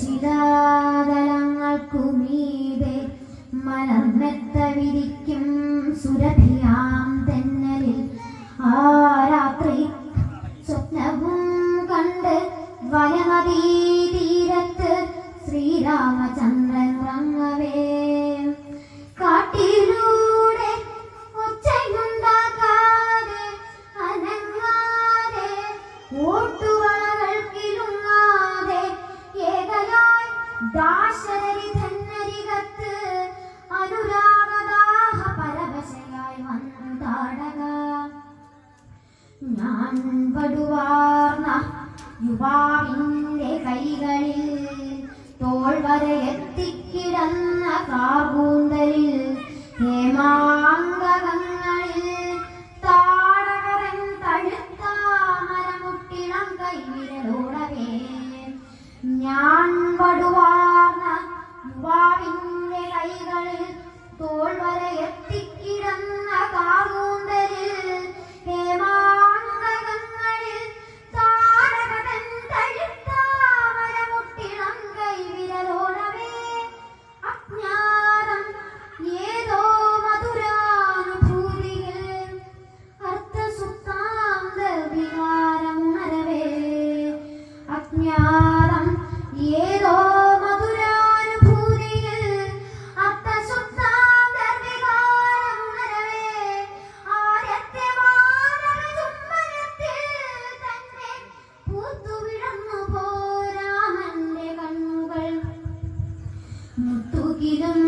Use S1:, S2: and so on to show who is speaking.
S1: ശിലാതലങ്ങൾക്കു മീതെ മനം മെത്ത വിരിക്കും സുരഭിയാം തെന്നലിൽ. ആ രാത്രി സ്വപ്നവും കണ്ട് വനനദീ തീരത്ത് ശ്രീരാമചന്ദ്രൻ ഞാൻ പടുവാർന്ന യുവാവിന്റെ കൈകളിൽ തോൾ വരെ എത്തിക്കിടന്ന കാർകൂന്തലിൽ ഹേമാംഗകങ്ങളിൽ புகிதம்